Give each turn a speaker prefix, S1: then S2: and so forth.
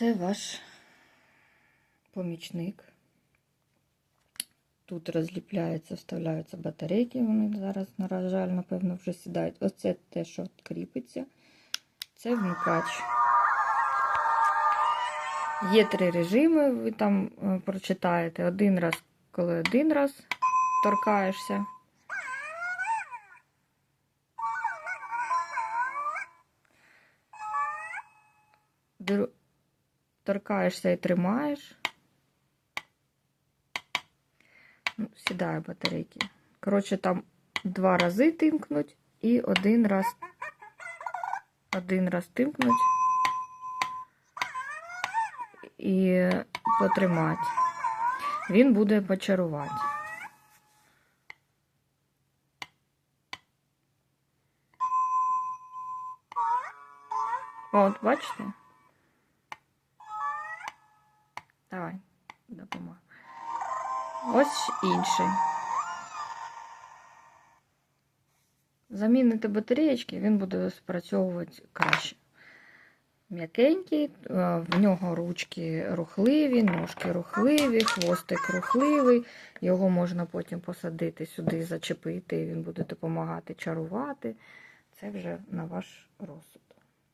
S1: Це ваш помічник. Тут розліпляються, вставляються батарейки. Вони зараз, на жаль, напевно, вже сідають. Оце те, що кріпиться. Це вмикач. Є три режими, ви там е, прочитаєте. Один раз, коли один раз торкаєшся. Торкаєшся і тримаєш. Ну, сідає батарейки. Коротше, там два рази тимкнуть і один раз. Один раз тимкнуть і потримати. Він буде почарувати. От, бачите? Давай, допомагай. Ось інший. Замінити батареєчки, він буде спрацьовувати краще. М'якенький, е, в нього ручки рухливі, ножки рухливі, хвостик рухливий. Його можна потім посадити сюди, зачепити, і він буде допомагати чарувати. Це вже на ваш розсуд.